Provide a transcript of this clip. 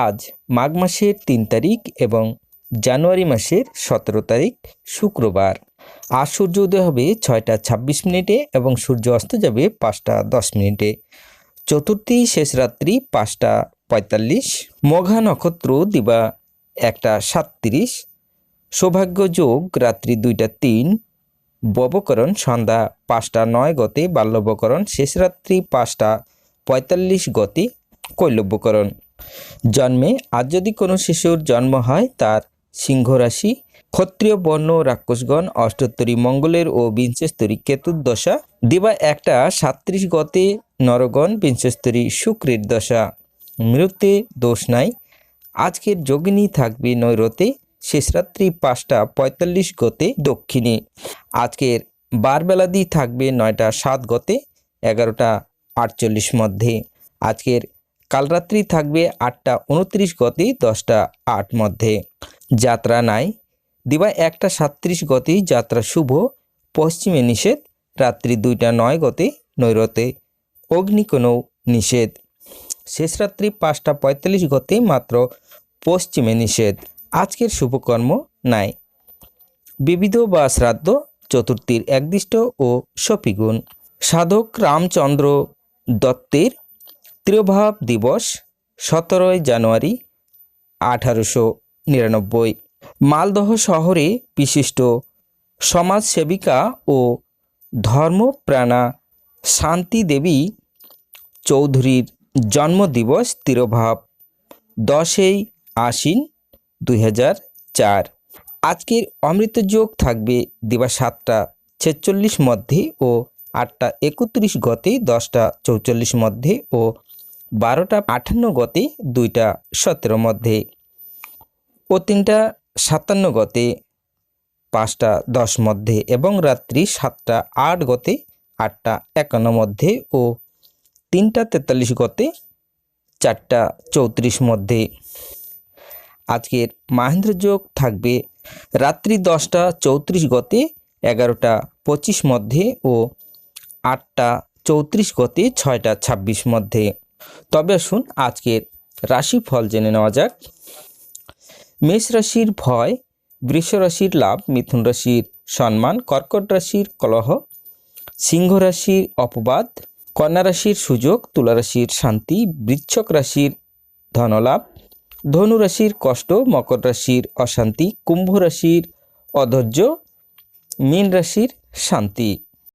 আজ মাঘ মাসের তিন তারিখ এবং জানুয়ারি মাসের সতেরো তারিখ শুক্রবার। আজ সূর্য উদয় হবে ছয়টা ছাব্বিশ মিনিটে এবং সূর্য অস্ত যাবে পাঁচটা দশ মিনিটে। চতুর্থী শেষ রাত্রি পাঁচটা পঁয়তাল্লিশ। মঘা নক্ষত্র দিবা একটা সাতত্রিশ। সৌভাগ্য যোগ রাত্রি দুইটা তিন। ববকরণ সন্ধ্যা পাঁচটা নয় গতে, বাল্যবকরণ শেষ রাত্রি পাঁচটা পঁয়তাল্লিশ গতে, কৈলব্যকরণ। জন্মে আজ যদি কোনো শিশুর জন্ম হয়, তার সিংহ রাশি ক্ষত্রিয় বর্ণ রাক্ষসগণ, অষ্টোত্তরী মঙ্গলের ও বিংশস্তরী কেতুর দশা, দিবা একটা সাত্রিশ গতে নরগণ, বিংশস্তরী শুক্রের দশা। মৃত্যে দোষ নাই। আজকের যোগিনী থাকবে নৈরতে শেষরাত্রি পাঁচটা পঁয়তাল্লিশ গতে দক্ষিণে। আজকের বারবেলাদি থাকবে নয়টা সাত গতে, এগারোটা আটচল্লিশ মধ্যে। আজকের কাল রাত্রি থাকবে আটটা উনত্রিশ গতি, দশটা আট মধ্যে। যাত্রা নাই। দিবা একটা সাত্রিশ গতি, যাত্রা শুভ। পশ্চিমে নিষেধ। রাত্রি দুইটা নয় গতি, নৈরতে। অগ্নিকোণও নিষেধ। শেষ রাত্রি পাঁচটা পঁয়তাল্লিশ গতি, মাত্র পশ্চিমে নিষেধ। আজকের শুভকর্ম নাই। বিবিধ বা শ্রাদ্ধ, চতুর্থীর একদিষ্ট ও সপিগুণ সাধক রামচন্দ্র দত্তের ত্রিভাব দিবস সতেরোই জানুয়ারি আঠারোশো নিরানব্বই। মালদহ শহরে বিশিষ্ট সমাজসেবিকা ও ধর্মপ্রাণা শান্তি দেবী চৌধুরীর জন্মদিবস তিরোভাব, দশই আশ্বিন দুই চার। আজকের অমৃত যোগ থাকবে দিবা সাতটা ছেচল্লিশ মধ্যে ও আটটা একত্রিশ গতে দশটা চৌচল্লিশ মধ্যে ও বারোটা আটান্ন গতে, দুইটা সতেরো মধ্যে। ও তিনটা সাতান্ন গতে, পাঁচটা দশ মধ্যে এবং রাত্রি সাতটা আট গতে, আটটা একান্ন মধ্যে ও তিনটা তেতাল্লিশ গতে, চারটা চৌত্রিশ মধ্যে। আজকের মাহেন্দ্র যোগ থাকবে রাত্রি দশটা চৌত্রিশ গতে, এগারোটা পঁচিশ মধ্যে ও আটটা চৌত্রিশ গতে, ছয়টা ছাব্বিশ মধ্যে। তবে আসুন আজকের রাশিফল জেনে নেওয়া যাক। মেষ রাশির ভয়, বৃষ রাশির লাভ, মিথুন রাশির সম্মান, কর্কট রাশির কলহ, সিংহ রাশির অপবাদ, কন্যা রাশির সুযোগ, তুলা রাশির শান্তি, বৃচ্ছক রাশির ধনলাভ, ধনু রাশির কষ্ট, মকর রাশির অশান্তি, কুম্ভ রাশির অধৈর্য, মীন রাশির শান্তি।